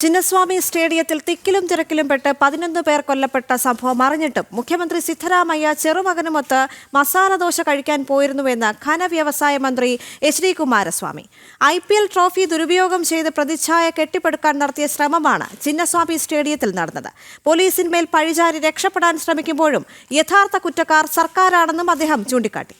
ചിന്നസ്വാമി സ്റ്റേഡിയത്തിൽ തിക്കിലും തിരക്കിലും പെട്ട് പതിനൊന്ന് പേർ കൊല്ലപ്പെട്ട സംഭവം അറിഞ്ഞിട്ടും മുഖ്യമന്ത്രി സിദ്ധരാമയ്യ ചെറുമകനുമൊത്ത് മസാല ദോശ കഴിക്കാൻ പോയിരുന്നുവെന്ന് ഖനവ്യവസായ മന്ത്രി H D Kumaraswamy. I P L trophy ദുരുപയോഗം ചെയ്ത് പ്രതിച്ഛായ കെട്ടിപ്പടുക്കാൻ നടത്തിയ ശ്രമമാണ് ചിന്നസ്വാമി സ്റ്റേഡിയത്തിൽ നടന്നത്. പോലീസിന്മേൽ പഴിചാരി രക്ഷപ്പെടാൻ ശ്രമിക്കുമ്പോഴും യഥാർത്ഥ കുറ്റക്കാർ സർക്കാരാണെന്നും അദ്ദേഹം ചൂണ്ടിക്കാട്ടി.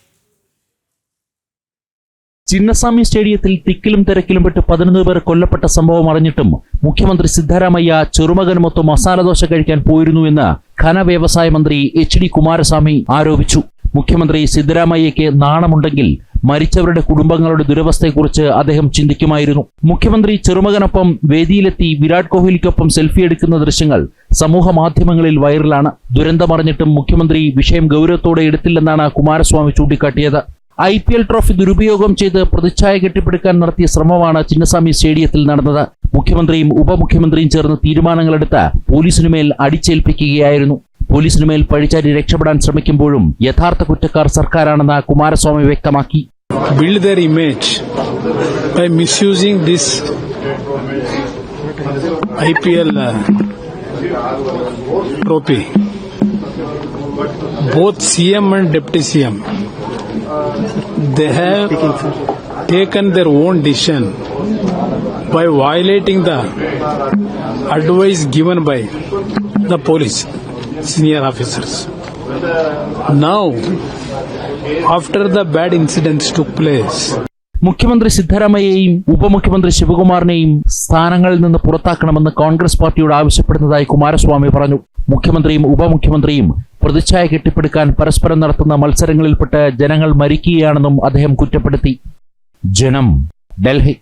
ചിന്നസ്വാമി സ്റ്റേഡിയത്തിൽ തിക്കിലും തിരക്കിലും പെട്ട് പതിനൊന്ന് പേർ കൊല്ലപ്പെട്ട സംഭവം അറിഞ്ഞിട്ടും മുഖ്യമന്ത്രി സിദ്ധരാമയ്യ ചെറുമകനുമൊത്ത് മസാലദോശ കഴിക്കാൻ പോയിരുന്നു പോയിരുന്നുവെന്ന് ഖനവ്യവസായ മന്ത്രി എച്ച് ഡി കുമാരസ്വാമി ആരോപിച്ചു. മുഖ്യമന്ത്രി സിദ്ധരാമയ്യയ്ക്ക് നാണമുണ്ടെങ്കിൽ മരിച്ചവരുടെ കുടുംബങ്ങളുടെ ദുരവസ്ഥയെക്കുറിച്ച് അദ്ദേഹം ചിന്തിക്കുമായിരുന്നു. മുഖ്യമന്ത്രി ചെറുമകനൊപ്പം വേദിയിലെത്തി വിരാട് കോഹ്ലിക്കൊപ്പം സെൽഫി എടുക്കുന്ന ദൃശ്യങ്ങൾ സമൂഹ മാധ്യമങ്ങളിൽ വൈറലാണ്. ദുരന്തമറിഞ്ഞിട്ടും മുഖ്യമന്ത്രി വിഷയം ഗൗരവത്തോടെ എടുത്തില്ലെന്നാണ് കുമാരസ്വാമി ചൂണ്ടിക്കാട്ടിയത്. ഐ പി എൽ ട്രോഫി ദുരുപയോഗം ചെയ്ത് പ്രതിച്ഛായ കെട്ടിപ്പടുക്കാൻ നടത്തിയ ശ്രമമാണ് ചിന്നസ്വാമി സ്റ്റേഡിയത്തിൽ നടന്നത്. മുഖ്യമന്ത്രിയും ഉപമുഖ്യമന്ത്രിയും ചേർന്ന് തീരുമാനങ്ങളെടുത്ത് പോലീസിനുമേൽ അടിച്ചേൽപ്പിക്കുകയായിരുന്നു. പോലീസിനുമേൽ പഴിച്ചാരി രക്ഷപ്പെടാൻ ശ്രമിക്കുമ്പോഴും യഥാർത്ഥ കുറ്റക്കാർ സർക്കാരാണെന്ന് കുമാരസ്വാമി വ്യക്തമാക്കി. Misusing this IPL uh, trophy. Both CM and Deputy CM, they have taken their own decision by violating the advice given by the police senior officers. Now, after the bad incidents took place, മുഖ്യമന്ത്രി സിദ്ധരാമയ്യയും ഉപമുഖ്യമന്ത്രി ശിവകുമാറിനെയും സ്ഥാനങ്ങളിൽ നിന്ന് പുറത്താക്കണമെന്ന് കോൺഗ്രസ് പാർട്ടിയോട് ആവശ്യപ്പെടുന്നതായി കുമാരസ്വാമി പറഞ്ഞു മുഖ്യമന്ത്രിയും ഉപമുഖ്യമന്ത്രിയും പ്രതിച്ഛായ കെട്ടിപ്പടുക്കാൻ പരസ്പരം നടത്തുന്ന മത്സരങ്ങളിൽപ്പെട്ട് ജനങ്ങൾ മരിക്കുകയാണെന്നും അദ്ദേഹം കുറ്റപ്പെടുത്തി. ജനം ഡൽഹി.